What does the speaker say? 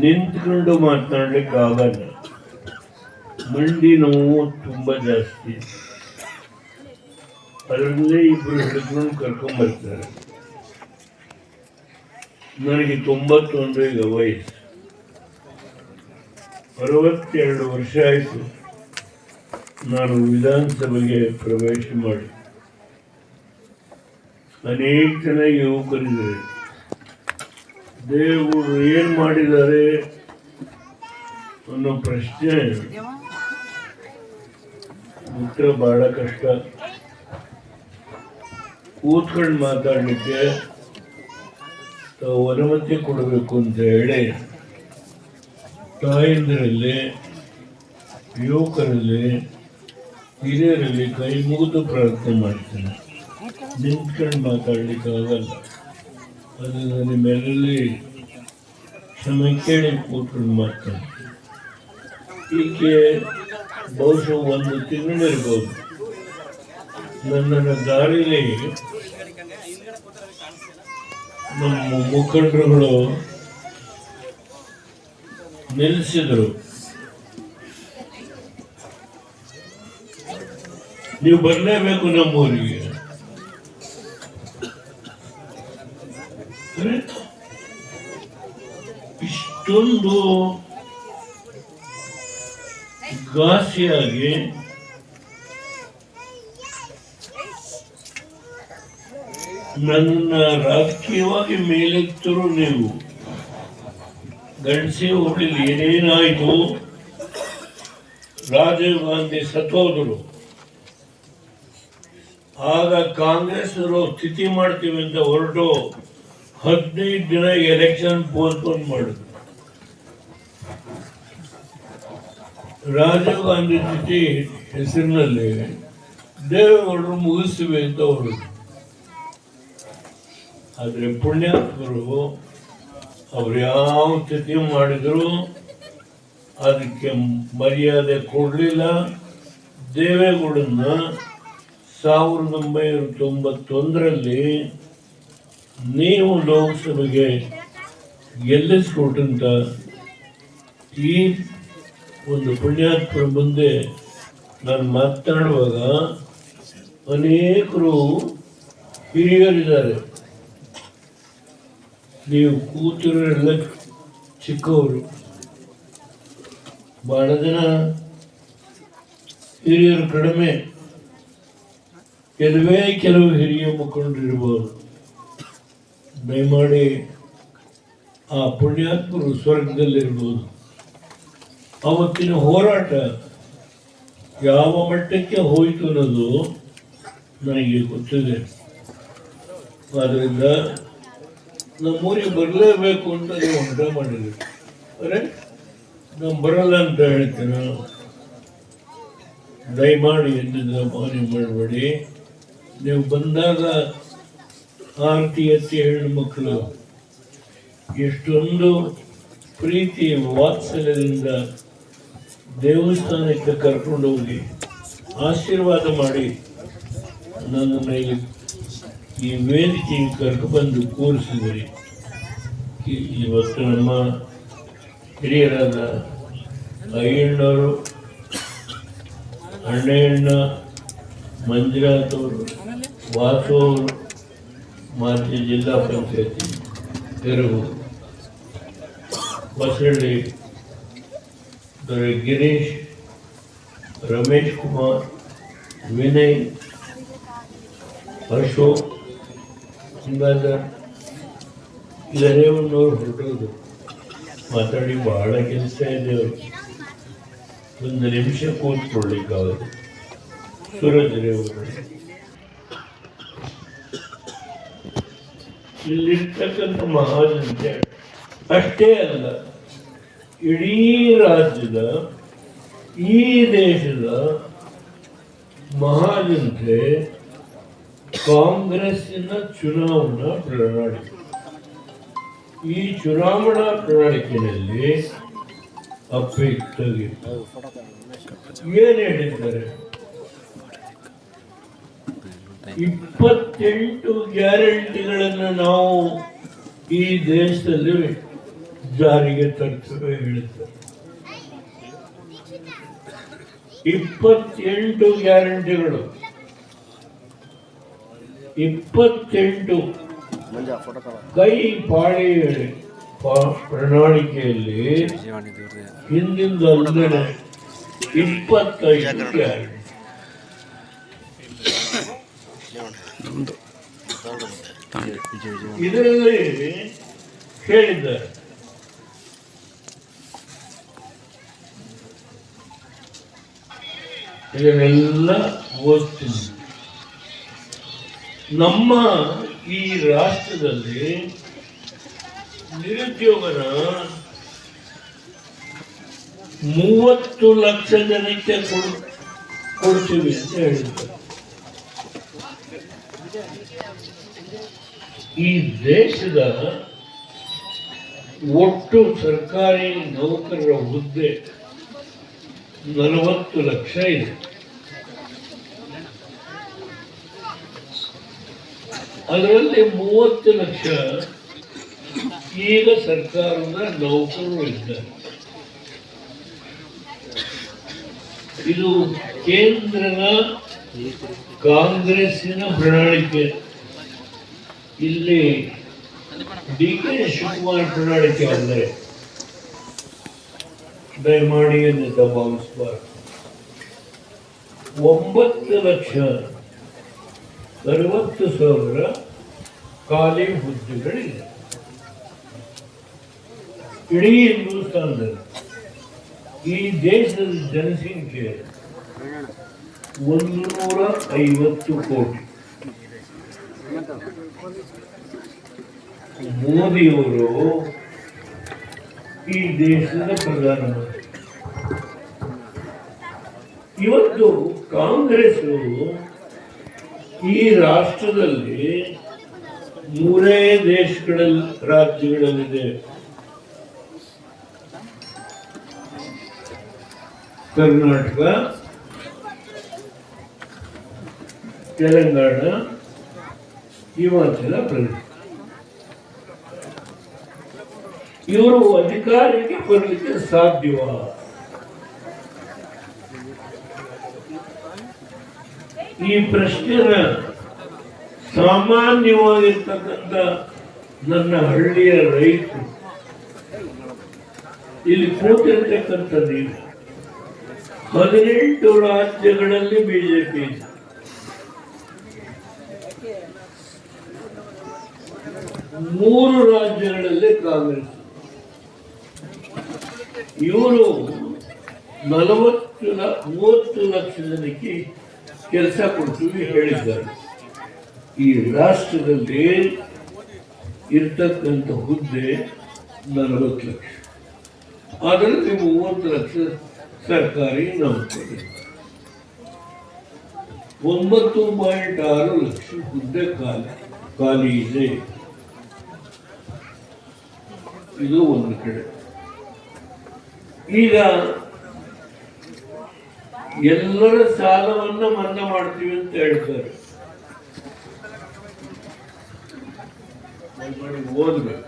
ನಿಂತ್ಕೊಂಡು ಮಾತನಾಡ್ಲಿಕ್ಕೆ ಆಗಲ್ಲ. ಮಂಡಿ ನೋವು ತುಂಬಾ ಜಾಸ್ತಿ. ಅದರಲ್ಲೇ ಇಬ್ಬರು ಹಿಡಿದ್ಕೊಂಡು ಕರ್ಕೊಂಡ್ ಬರ್ತಾರೆ. ನನಗೆ ತೊಂಬತ್ತೊಂದು ಈಗ ವಯಸ್ಸು. ಅರವತ್ತೆರಡು ವರ್ಷ ಆಯಿತು ನಾನು ವಿಧಾನಸಭೆಗೆ ಪ್ರವೇಶ ಮಾಡಿ. ಅನೇಕ ಜನ ಯುವಕರಿದ್ದಾರೆ. ದೇವರು ಏನ್ ಮಾಡಿದ್ದಾರೆ ಅನ್ನೋ ಪ್ರಶ್ನೆ. ಉತ್ತರ ಬಹಳ ಕಷ್ಟ. ಕೂತ್ಕೊಂಡು ಮಾತಾಡಲಿಕ್ಕೆ ತಾವು ಅನುಮತಿ ಕೊಡಬೇಕು ಅಂತ ಹೇಳಿ ತಾಯಂದಿರಲ್ಲಿ, ಯುವಕರಲ್ಲಿ, ಹಿರಿಯರಲ್ಲಿ ಕೈ ಮುಗಿದು ಪ್ರಾರ್ಥನೆ ಮಾಡ್ತೇನೆ. ನಿಂತ್ಕೊಂಡು ಮಾತಾಡ್ಲಿಕ್ಕೆ ಆಗಲ್ಲ. ಅದನ್ನು ನಿಮ್ಮೆಲ್ಲರಲ್ಲಿ ಕ್ಷಮೆ ಕೇಳಿ ಕೂತ್ಕೊಂಡು ಮಾಡ್ತಾರೆ ಈಕೆ ಬಹುಶಃ ಒಂದು ತಿಂಗಳಿರ್ಬೋದು. ನನ್ನನ್ನು ದಾರಿಲಿ ನಮ್ಮ ಮುಖಂಡರುಗಳು ನಿಲ್ಲಿಸಿದರು. ನೀವು ಬರಲೇಬೇಕು ನಮ್ಮೂರಿಗೆ ಅಂದ್ರೆ ಇಷ್ಟೊಂದು ಘಾಸಿಯಾಗಿ ನನ್ನ ರಾಜಕೀಯವಾಗಿ ಮೇಲೆತ್ತರು ನೀವು. ಗಂಡಸಿ ಹೋಗ್ಲಿಲ್ಲ ಏನೇನಾಯಿತು? ರಾಜೀವ್ ಗಾಂಧಿ ಸತ್ತೋದರು. ಆಗ ಕಾಂಗ್ರೆಸ್ ಸ್ಥಿತಿ ಮಾಡ್ತೀವಿ ಅಂತ ಹೊರಟು ಹದಿನೈದು ದಿನ ಎಲೆಕ್ಷನ್ ಪೋಸ್ಟ್ಪೋನ್ ಮಾಡಿದ್ರು. ರಾಜೀವ್ ಗಾಂಧಿ ಹೆಸರಿನಲ್ಲಿ ದೇವೇಗೌಡರು ಮುಗಿಸ್ತೀವಿ ಅಂತ ಅವರು. ಆದರೆ ಪುಣ್ಯಾತ್ಮರು ಅವ್ರು ಯಾವ ಸ್ಥಿತಿ ಮಾಡಿದ್ರು ಅದಕ್ಕೆ ಮರ್ಯಾದೆ ಕೊಡಲಿಲ್ಲ. ದೇವೇಗೌಡನ್ನ ಸಾವಿರದ ಒಂಬೈನೂರ ತೊಂಬತ್ತೊಂದರಲ್ಲಿ ನೀವು ಲೋಕಸಭೆಗೆ ಗೆಲ್ಲಿಸ್ಕೊಟ್ಟಂತ ಈ ಒಂದು ಪುಣ್ಯಾತ್ಮರ ಮುಂದೆ ನಾನು ಮಾತನಾಡುವಾಗ ಅನೇಕರು ಹಿರಿಯರಿದ್ದಾರೆ. ನೀವು ಕೂತಿರೋರೆಲ್ಲ ಚಿಕ್ಕವರು. ಬಹಳ ಜನ ಹಿರಿಯರು ಕಡಿಮೆ. ಕೆಲವೇ ಕೆಲವು ಹಿರಿಯ ಮುಖಂಡರಿರ್ಬೋದು. ದಯಮಾಡಿ ಆ ಪುಣ್ಯಾತ್ಮರು ಸ್ವರ್ಗದಲ್ಲಿರ್ಬೋದು. ಅವತ್ತಿನ ಹೋರಾಟ ಯಾವ ಮಟ್ಟಕ್ಕೆ ಹೋಯಿತು ಅನ್ನೋದು ನನಗೆ ಗೊತ್ತಿದೆ. ಆದ್ದರಿಂದ ನಮ್ಮೂರಿಗೆ ಬರಲೇಬೇಕು ಅಂತ ನೀವು ಹಠ ಮಾಡಿದ್ರಿ ಅರೆ, ನಾನು ಬರಲ್ಲ ಅಂತ ಹೇಳ್ತೀನ ದಯಮಾಡಿ ಎಂದಿದ್ದ ಮಾನ್ಯ ಮಾಡಬೇಡಿ. ನೀವು ಬಂದಾಗ ಆರತಿ ಎತ್ತಿ ಹೆಣ್ಣು ಮಕ್ಕಳು, ಎಷ್ಟೊಂದು ಪ್ರೀತಿ ವಾತ್ಸಲ್ಯದಿಂದ ದೇವಸ್ಥಾನಕ್ಕೆ ಕರ್ಕೊಂಡು ಹೋಗಿ ಆಶೀರ್ವಾದ ಮಾಡಿ ನನ್ನನ್ನು ಈ ವೇದಿಕೆಗೆ ಕರ್ಕೊಂಡ್ಬಂದು ಕೂರಿಸಿದ್ರಿ ಈ- ಇವತ್ತು ನಮ್ಮ ಹಿರಿಯರಾದ ಅಯ್ಯಣ್ಣವರು ಅಣ್ಣಯ್ಯಣ್ಣ ಮಂಜುನಾಥ್ ಅವರು, ವಾಸು ಅವರು, ಮಾಜಿ ಜಿಲ್ಲಾ ಪಂಚಾಯತಿ ತೆರವು ಹೊಸಳ್ಳಿ ದೊರೆ ಗಿರೀಶ್, ರಮೇಶ್ ಕುಮಾರ್, ವಿನಯ್, ಅಶೋಕ್ ಗಂಗಾಧರ್ ಇದರೇ ಒಂದವ್ರು ಹೊರಟೋದು ಮಾತಾಡಿ ಬಹಳ ಕೆಲಸ ಇದೆ ಅವ್ರಿಗೆ ಒಂದು ನಿಮಿಷ ಕೂತ್ಕೊಳ್ಳಿಕ್ಕಾಗದು ಸೂರಜ್ ರೇವರು ಇಲ್ಲಿರ್ತಕ್ಕಂಥ ಮಹಾಜನತೆ ಅಷ್ಟೇ ಅಲ್ಲ. ಇಡೀ ರಾಜ್ಯದ, ಈ ದೇಶದ ಮಹಾಜನತೆ ಕಾಂಗ್ರೆಸ್ಸಿನ ಚುನಾವಣಾ ಪ್ರಣಾಳಿಕೆ. ಈ ಚುನಾವಣಾ ಪ್ರಣಾಳಿಕೆಯಲ್ಲಿ ಅಪೇಕ್ಷಿತ ಏನ್ ಹೇಳಿದ್ದಾರೆ? ಇಪ್ಪತ್ತೆಂಟು ಗ್ಯಾರಂಟಿಗಳನ್ನು ನಾವು ಈ ದೇಶದಲ್ಲಿ ಜಾರಿಗೆ ತರ್ತದೆ ಹೇಳ್ತಾರೆ ಇಪ್ಪತ್ತೆಂಟು ಗ್ಯಾರಂಟಿಗಳು. ಇಪ್ಪತ್ತೆಂಟು ಕೈ ಪಾಳಿ ಪ್ರಣಾಳಿಕೆಯಲ್ಲಿ ಹಿಂದಿಂದ ಒಂದೆಡೆ ಇಪ್ಪತ್ತೈದು ಗ್ಯಾರಂಟಿ. ಇದರಲ್ಲಿ ಹೇಳಿದ್ದಾರೆ ಇದನ್ನೆಲ್ಲ ಓದ್ತೀನಿ. ನಮ್ಮ ಈ ರಾಷ್ಟ್ರದಲ್ಲಿ ನಿರುದ್ಯೋಗನ ಮೂವತ್ತು ಲಕ್ಷ ಜನಕ್ಕೆ ಕೊಡ್, ಕೊಡ್ತೀವಿ ಅಂತ ಹೇಳಿದ್ದಾರೆ ಈ ದೇಶದ ಒಟ್ಟು ಸರ್ಕಾರಿ ನೌಕರರ ಹುದ್ದೆ ನಲವತ್ತು ಲಕ್ಷ ಇದೆ. ಅದರಲ್ಲಿ ಮೂವತ್ತು ಲಕ್ಷ ಈಗ ಸರ್ಕಾರದ ನೌಕರರು ಇದ್ದಾರೆ. ಇದು ಕೇಂದ್ರದ ಕಾಂಗ್ರೆಸ್ಸಿನ ಪ್ರಣಾಳಿಕೆ. ಇಲ್ಲಿ ಡಿ ಕೆ ಶಿವಕುಮಾರ್ ಪ್ರಣಾಳಿಕೆ ಅಂದರೆ ದಯಮಾಡಿ ಎಂದು ದಬಾಯಿಸಬಾರದು ಒಂಬತ್ತು ಲಕ್ಷ ಅರವತ್ತು ಸಾವಿರ ಖಾಲಿ ಹುದ್ದೆಗಳಿದೆ ಇಡೀ ಹಿಂದೂಸ್ತಾನದಲ್ಲಿ ಈ ದೇಶದ ಜನಸಂಖ್ಯೆ ಒಂದು ನೂರ ಐವತ್ತು ಕೋಟಿ. ಮೋದಿಯವರು ಈ ದೇಶದ ಪ್ರಧಾನಮಂತ್ರಿ. ಇವತ್ತು ಕಾಂಗ್ರೆಸ್ ಈ ರಾಷ್ಟ್ರದಲ್ಲಿ ಮೂರೇ ದೇಶಗಳಲ್ಲಿ ರಾಜ್ಯಗಳಲ್ಲಿದೆ. ಕರ್ನಾಟಕ ತೆಲಂಗಾಣ ಹಿಮಾಚಲ ಪ್ರದೇಶ. ಇವರು ಅಧಿಕಾರಕ್ಕೆ ಬರಲಿಕ್ಕೆ ಸಾಧ್ಯವ? ಈ ಪ್ರಶ್ನೆನ ಸಾಮಾನ್ಯವಾಗಿರ್ತಕ್ಕಂಥ ನನ್ನ ಹಳ್ಳಿಯ ರೈತರು, ಇಲ್ಲಿ ಕೂತಿರ್ತಕ್ಕಂಥ ನೀವು ಹದಿನೆಂಟು ರಾಜ್ಯಗಳಲ್ಲಿ ಬಿಜೆಪಿ ಮೂರು ರಾಜ್ಯಗಳಲ್ಲಿ ಕಾಂಗ್ರೆಸ್. ಇವರು ನಲವತ್ತು ಮೂವತ್ತು ಲಕ್ಷ ಜನಕ್ಕೆ ಕೆಲಸ ಕೊಡ್ತೀವಿ ಹೇಳಿದ್ದಾರೆ. ಈ ರಾಷ್ಟ್ರದಲ್ಲಿ ಇರ್ತಕ್ಕಂಥ ಹುದ್ದೆ ನಲವತ್ತು ಲಕ್ಷ. ಅದರಲ್ಲಿ ಮೂವತ್ತು ಲಕ್ಷ ಸರ್ಕಾರಿ ನೌಕರಿ ಒಂಬತ್ತು ಪಾಯಿಂಟ್ ಆರು ಲಕ್ಷ ಹುದ್ದೆ ಖಾಲಿ ಖಾಲಿ ಇದೆ. ಇದು ಒಂದು ಕಡೆ. ಈಗ ಎಲ್ಲರ ಸಾಲವನ್ನ ಮನ್ನಾ ಮಾಡ್ತೀವಿ ಅಂತ ಹೇಳ್ತಾರೆ. ಓದ್ಬೇಕು.